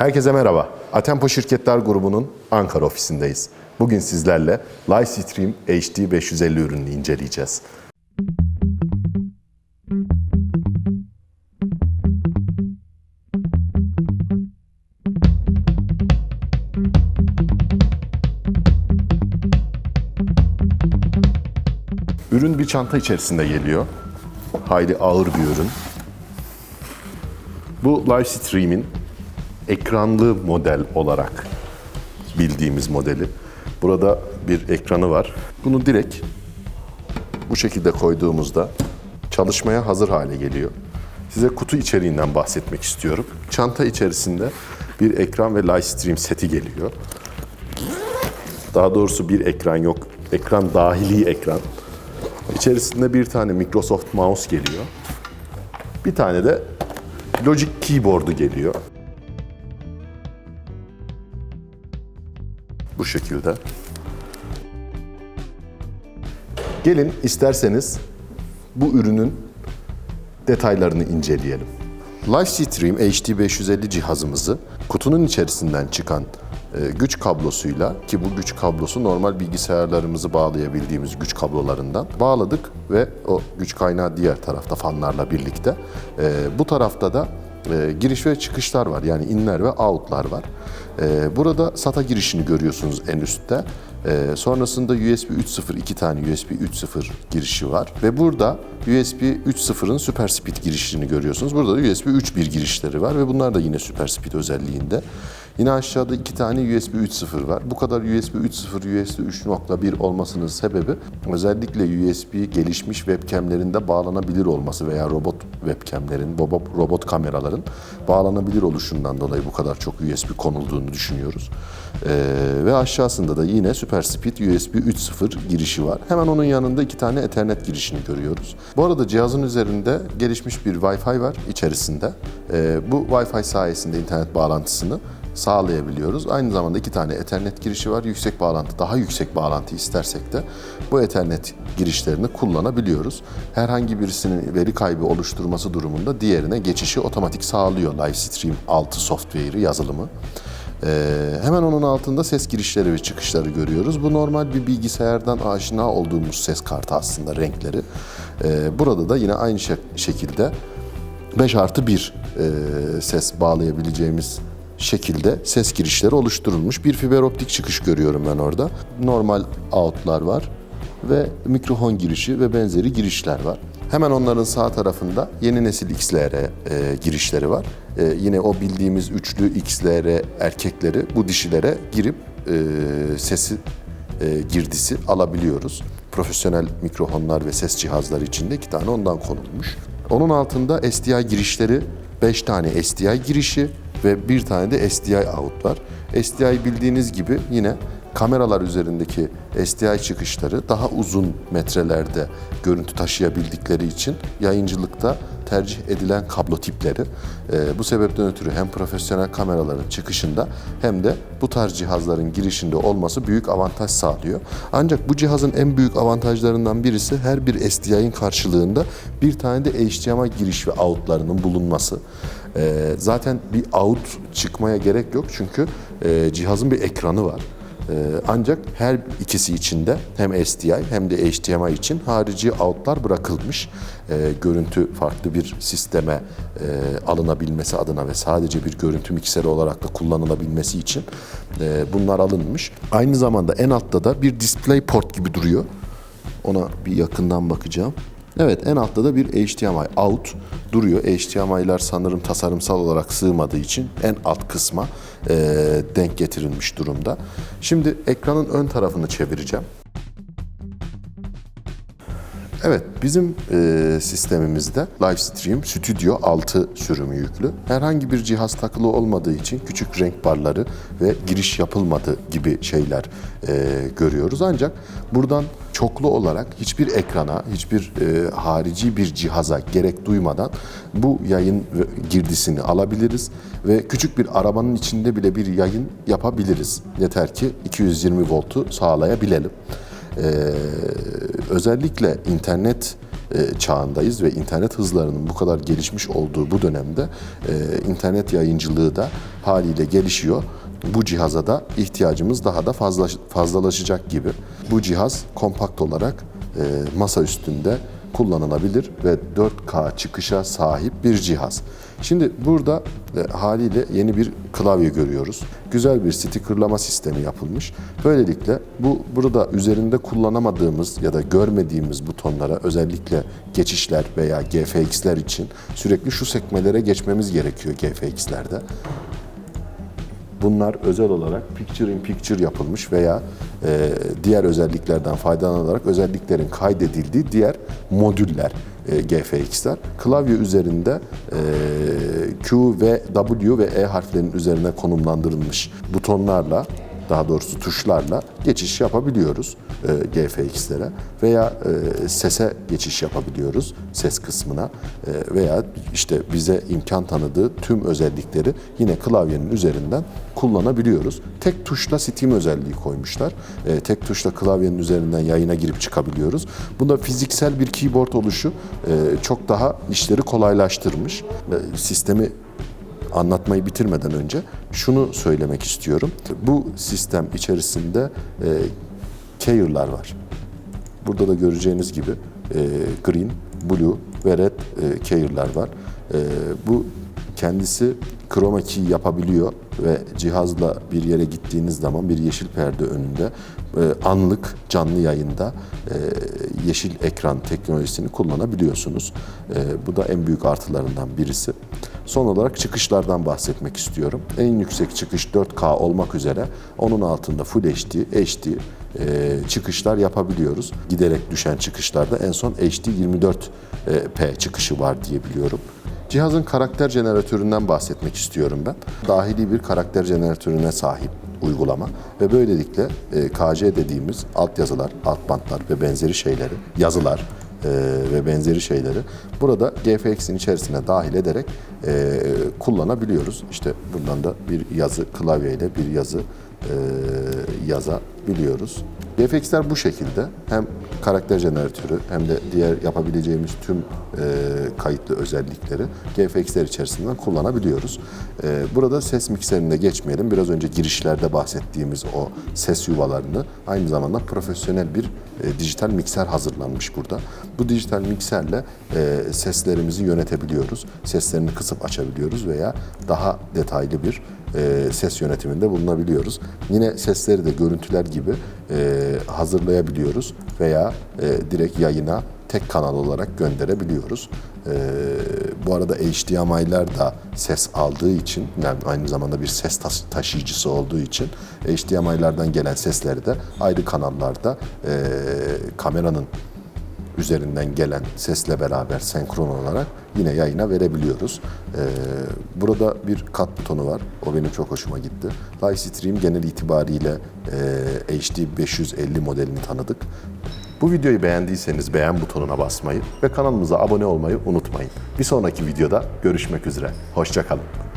Herkese merhaba. Atempo Şirketler Grubu'nun Ankara ofisindeyiz. Bugün sizlerle Livestream HD 550 ürününü inceleyeceğiz. Ürün bir çanta içerisinde geliyor. Hayli ağır bir ürün. Bu Livestream'in ekranlı model olarak bildiğimiz modeli. Burada bir ekranı var. Bunu direkt bu şekilde koyduğumuzda çalışmaya hazır hale geliyor. Size kutu içeriğinden bahsetmek istiyorum. Çanta içerisinde bir ekran ve Livestream seti geliyor. Daha doğrusu bir ekran yok. Ekran dahili ekran. İçerisinde bir tane Microsoft mouse geliyor. Bir tane de Logic Keyboard'u geliyor. Şekilde. Gelin isterseniz bu ürünün detaylarını inceleyelim. Livestream HD 550 cihazımızı kutunun içerisinden çıkan e, güç kablosuyla ki bu güç kablosu normal bilgisayarlarımızı bağlayabildiğimiz güç kablolarından bağladık ve o güç kaynağı diğer tarafta fanlarla birlikte. E, bu tarafta da e, giriş ve çıkışlar var yani inler ve outlar var. E, burada SATA girişini görüyorsunuz en üstte. E, sonrasında USB 3.0 iki tane USB 3.0 girişi var ve burada USB 3.0'ın Super Speed girişini görüyorsunuz. Burada da USB 3.1 girişleri var ve bunlar da yine Super Speed özelliğinde. Yine aşağıda iki tane USB 3.0 var. Bu kadar USB 3.0, USB 3.1 olmasının sebebi özellikle USB gelişmiş webcamlerinde bağlanabilir olması veya robot webcamlerin, robot, kameraların bağlanabilir oluşundan dolayı bu kadar çok USB konulduğunu düşünüyoruz. Ee, ve aşağısında da yine Super Speed USB 3.0 girişi var. Hemen onun yanında iki tane Ethernet girişini görüyoruz. Bu arada cihazın üzerinde gelişmiş bir Wi-Fi var içerisinde. Ee, bu Wi-Fi sayesinde internet bağlantısını sağlayabiliyoruz. Aynı zamanda iki tane Ethernet girişi var. Yüksek bağlantı, daha yüksek bağlantı istersek de bu Ethernet girişlerini kullanabiliyoruz. Herhangi birisinin veri kaybı oluşturması durumunda diğerine geçişi otomatik sağlıyor Livestream 6 software'ı, yazılımı. Ee, hemen onun altında ses girişleri ve çıkışları görüyoruz. Bu normal bir bilgisayardan aşina olduğumuz ses kartı aslında renkleri. Ee, burada da yine aynı şek- şekilde 5 artı 1 e, ses bağlayabileceğimiz şekilde ses girişleri oluşturulmuş. Bir fiber optik çıkış görüyorum ben orada. Normal out'lar var ve mikrofon girişi ve benzeri girişler var. Hemen onların sağ tarafında yeni nesil XLR e, girişleri var. E, yine o bildiğimiz üçlü XLR erkekleri bu dişilere girip e, sesi e, girdisi alabiliyoruz. Profesyonel mikrofonlar ve ses cihazları içinde iki tane ondan konulmuş. Onun altında SDI girişleri 5 tane SDI girişi ve bir tane de SDI out var. SDI bildiğiniz gibi yine kameralar üzerindeki SDI çıkışları daha uzun metrelerde görüntü taşıyabildikleri için yayıncılıkta tercih edilen kablo tipleri. Ee, bu sebepten ötürü hem profesyonel kameraların çıkışında hem de bu tarz cihazların girişinde olması büyük avantaj sağlıyor. Ancak bu cihazın en büyük avantajlarından birisi her bir SDI'nin karşılığında bir tane de HDMI giriş ve outlarının bulunması. Ee, zaten bir out çıkmaya gerek yok çünkü e, cihazın bir ekranı var. Ee, Ancak her ikisi için de hem SDI hem de HDMI için harici outlar bırakılmış. Ee, Görüntü farklı bir sisteme e, alınabilmesi adına ve sadece bir görüntü mikseri olarak da kullanılabilmesi için e, bunlar alınmış. Aynı zamanda en altta da bir display port gibi duruyor. Ona bir yakından bakacağım. Evet en altta da bir HDMI out duruyor. HDMI'lar sanırım tasarımsal olarak sığmadığı için en alt kısma denk getirilmiş durumda. Şimdi ekranın ön tarafını çevireceğim. Evet, bizim e, sistemimizde Livestream Studio 6 sürümü yüklü. Herhangi bir cihaz takılı olmadığı için küçük renk barları ve giriş yapılmadı gibi şeyler e, görüyoruz. Ancak buradan çoklu olarak hiçbir ekrana, hiçbir e, harici bir cihaza gerek duymadan bu yayın ve- girdisini alabiliriz ve küçük bir arabanın içinde bile bir yayın yapabiliriz. Yeter ki 220 voltu sağlayabilelim. Ee, özellikle internet e, çağındayız ve internet hızlarının bu kadar gelişmiş olduğu bu dönemde e, internet yayıncılığı da haliyle gelişiyor. Bu cihaza da ihtiyacımız daha da fazla fazlalaşacak gibi. Bu cihaz kompakt olarak e, masa üstünde kullanılabilir ve 4K çıkışa sahip bir cihaz. Şimdi burada e, haliyle yeni bir klavye görüyoruz. Güzel bir stickerlama sistemi yapılmış. Böylelikle bu burada üzerinde kullanamadığımız ya da görmediğimiz butonlara özellikle geçişler veya GFX'ler için sürekli şu sekmelere geçmemiz gerekiyor GFX'lerde. Bunlar özel olarak picture in picture yapılmış veya e, diğer özelliklerden faydalanarak özelliklerin kaydedildiği diğer modüller e, GFX'ler. Klavye üzerinde e, Q ve W ve E harflerinin üzerine konumlandırılmış butonlarla daha doğrusu tuşlarla geçiş yapabiliyoruz e, GFX'lere veya e, sese geçiş yapabiliyoruz ses kısmına e, veya işte bize imkan tanıdığı tüm özellikleri yine klavyenin üzerinden kullanabiliyoruz. Tek tuşla Steam özelliği koymuşlar. Tek tuşla klavyenin üzerinden yayına girip çıkabiliyoruz. Bunda fiziksel bir keyboard oluşu çok daha işleri kolaylaştırmış. Sistemi anlatmayı bitirmeden önce şunu söylemek istiyorum. Bu sistem içerisinde carrier'lar var. Burada da göreceğiniz gibi e, green, blue ve red e, carrier'lar var. E, bu kendisi chroma key yapabiliyor ve cihazla bir yere gittiğiniz zaman bir yeşil perde önünde e, anlık canlı yayında e, yeşil ekran teknolojisini kullanabiliyorsunuz. E, bu da en büyük artılarından birisi. Son olarak çıkışlardan bahsetmek istiyorum. En yüksek çıkış 4K olmak üzere onun altında Full HD, HD e, çıkışlar yapabiliyoruz. Giderek düşen çıkışlarda en son HD 24p çıkışı var diye biliyorum. Cihazın karakter jeneratöründen bahsetmek istiyorum ben. Dahili bir karakter jeneratörüne sahip uygulama ve böylelikle e, KC dediğimiz altyazılar, alt bantlar ve benzeri şeyleri, yazılar e, ve benzeri şeyleri burada GFX'in içerisine dahil ederek e, kullanabiliyoruz. İşte buradan da bir yazı klavyeyle bir yazı e, yazabiliyoruz. GFX'ler bu şekilde hem karakter jeneratörü hem de diğer yapabileceğimiz tüm e, kayıtlı özellikleri GFX'ler içerisinden kullanabiliyoruz. E, burada ses mikserine geçmeyelim. Biraz önce girişlerde bahsettiğimiz o ses yuvalarını aynı zamanda profesyonel bir e, dijital mikser hazırlanmış burada. Bu dijital mikserle e, seslerimizi yönetebiliyoruz. Seslerini kısıp açabiliyoruz veya daha detaylı bir e, ses yönetiminde bulunabiliyoruz. Yine sesleri de görüntüler gibi e, hazırlayabiliyoruz veya e, direkt yayına tek kanal olarak gönderebiliyoruz. E, bu arada HDMI'ler da ses aldığı için, yani aynı zamanda bir ses taşıyıcısı olduğu için HDMI'lerden gelen sesleri de ayrı kanallarda e, kameranın üzerinden gelen sesle beraber senkron olarak yine yayına verebiliyoruz. Ee, burada bir kat butonu var. O benim çok hoşuma gitti. Livestream genel itibariyle e, HD 550 modelini tanıdık. Bu videoyu beğendiyseniz beğen butonuna basmayı ve kanalımıza abone olmayı unutmayın. Bir sonraki videoda görüşmek üzere. Hoşçakalın.